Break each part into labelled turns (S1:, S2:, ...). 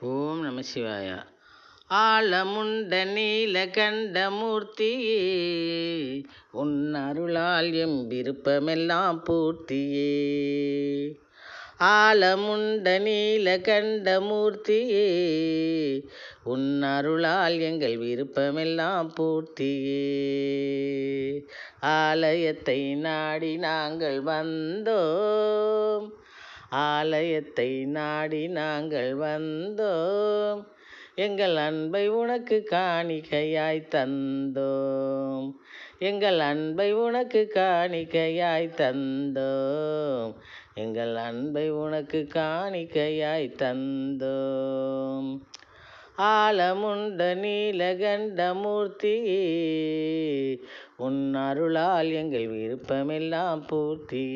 S1: ஓம் நம சிவாய. ஆலமுண்ட நீலகண்ட மூர்த்தியே உன் அருளால் எம் விருப்பமெல்லாம் பூர்த்தியே. ஆலமுண்ட நீலகண்ட மூர்த்தியே உன் அருளால் எங்கள் விருப்பமெல்லாம் பூர்த்தியே. ஆலயத்தை நாடி நாங்கள் வந்தோம் ஆலயத்தை நாடி நாங்கள் வந்தோம். எங்கள் அன்பை உனக்கு காணிக்கையாய் தந்தோம். எங்கள் அன்பை உனக்கு காணிக்கையாய் தந்தோம். எங்கள் அன்பை உனக்கு காணிக்கையாய் தந்தோம். ஆலமுண்ட நீலகண்ட மூர்த்தி உன் அருளால் எங்கள் விருப்பமெல்லாம் பூர்த்தி.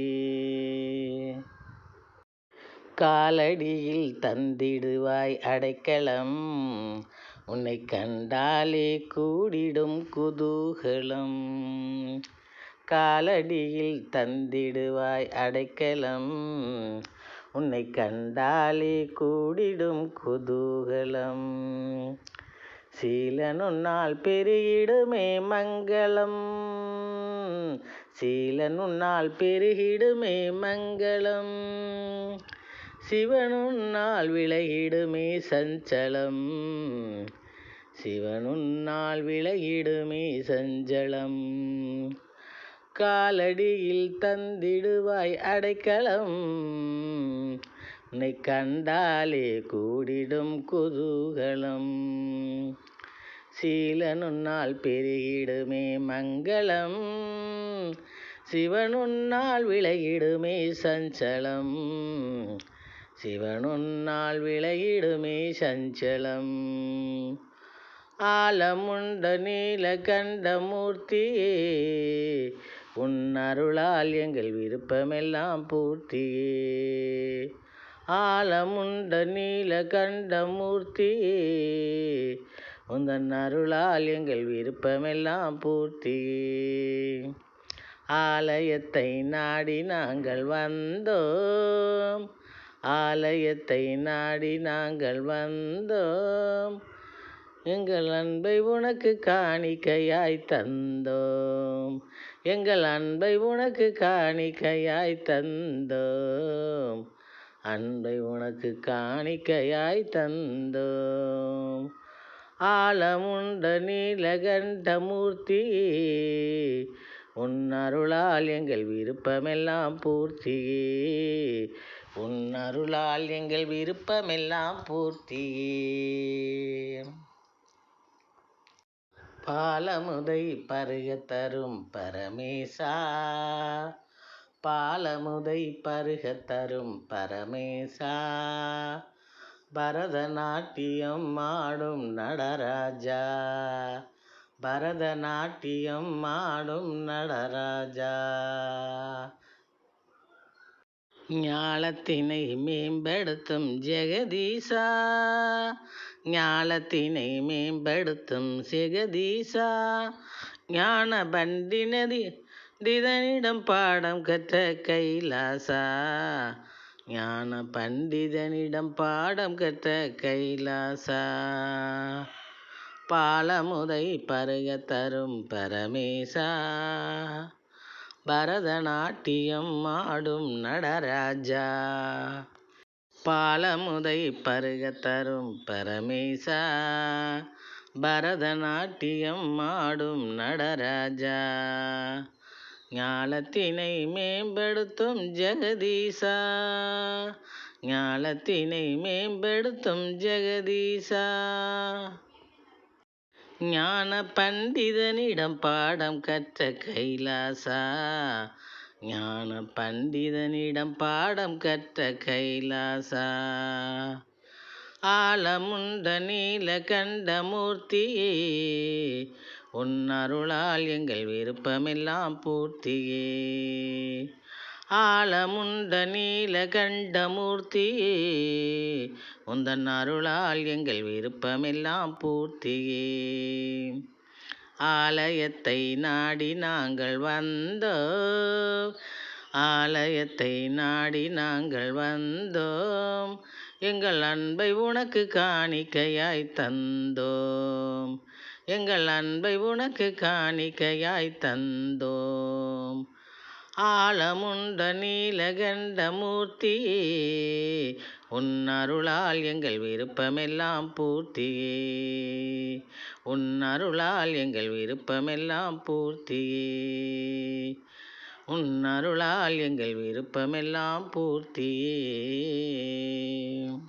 S1: காலடியில் தந்திடுவாய் அடைக்கலம். உன்னை கண்டாலே கூடிடும் குதூகலம். காலடியில் தந்திடுவாய் அடைக்கலம். உன்னை கண்டாலே கூடிடும் குதூகலம். சீலனுன்னால் பெருகிடுமே மங்களம். சீலனுன்னால் பெருகிடுமே மங்களம். சிவனுன்னால் விலகிடுமே சஞ்சலம். சிவனுன்னால் விலகிடுமே சஞ்சலம். காலடியில் தந்திடுவாய் அடைக்கலம். உன்னை கண்டாலே கூடிடும் குதூகலம். சீலனுன்னால் பெருகிடுமே மங்களம். சிவனுன்னால் விலகிடுமே சஞ்சலம். சிவனுன்னால் விளையிடுமே சஞ்சலம் ஆலமுண்ட நீலகண்ட மூர்த்தியே உன் அருளால் எங்கள் விருப்பமெல்லாம் பூர்த்தியே. ஆலமுண்ட நீலகண்ட மூர்த்தியே உந்தன் அருளால் எங்கள் விருப்பமெல்லாம் பூர்த்தியே. ஆலயத்தை நாடி நாங்கள் வந்தோம். ஆலயத்தை நாடி நாங்கள் வந்தோம். எங்கள் அன்பை உனக்கு காணிக்கையாய் தந்தோம். எங்கள் அன்பை உனக்கு காணிக்கையாய் தந்தோம். அன்பை உனக்கு காணிக்கையாய் தந்தோம். ஆலமுண்ட நீலகண்ட மூர்த்தி உன்னருளால் எங்கள் விருப்பமெல்லாம் பூர்த்தியே உன்னருளால் எங்கள் விருப்பமெல்லாம் பூர்த்தியே பாலமுதை பருக தரும் பரமேசா. பாலமுதை பருக தரும் பரமேசா. பரதநாட்டியம் ஆடும் நடராஜா. பரதநாட்டியம் ஆடும் நடராஜா. ஞாலத்தினை மேம்படுத்தும் ஜெகதீசா. ஞாலத்தினை மேம்படுத்தும் ஜெகதீசா. ஞான பண்டினதி திதனிடம் பாடம் கற்ற கைலாசா. ஞான பண்டிதனிடம் பாடம் கற்ற கைலாசா. பாலமுதை பருக தரும் பரமேசா. பரதநாட்டியம் ஆடும் நடராஜா. பாலமுதை பருக தரும் பரமேசா. பரதநாட்டியம் ஆடும் நடராஜா. ஞாலத்தினை மேம்படுத்தும் ஜெகதீசா. ஞாலத்தினை மேம்படுத்தும் ஜெகதீசா. ஞான பண்டிதனிடம் பாடம் கற்ற கைலாசா. ஞான பண்டிதனிடம் பாடம் கற்ற கைலாசா. ஆழமுண்ட நீல கண்ட மூர்த்தியே உன் அருளால் எங்கள் விருப்பமெல்லாம் பூர்த்தியே. ஆலமுண்ட நீலகண்ட மூர்த்தியே உந்தன் அருளால் எங்கள் விருப்பமெல்லாம் பூர்த்தியே ஆலயத்தை நாடி நாங்கள் வந்தோம் ஆலயத்தை நாடி நாங்கள் வந்தோம் எங்கள் அன்பை உனக்கு காணிக்கையாய் தந்தோம் எங்கள் அன்பை உனக்கு காணிக்கையாய் தந்தோம். ஆழமுண்ட நீலகண்ட மூர்த்தியே உன் அருளால் எங்கள் விருப்பமெல்லாம் பூர்த்தியே உன் அருளால் எங்கள் விருப்பமெல்லாம் பூர்த்தியே உன் அருளால் எங்கள் விருப்பமெல்லாம் பூர்த்தியே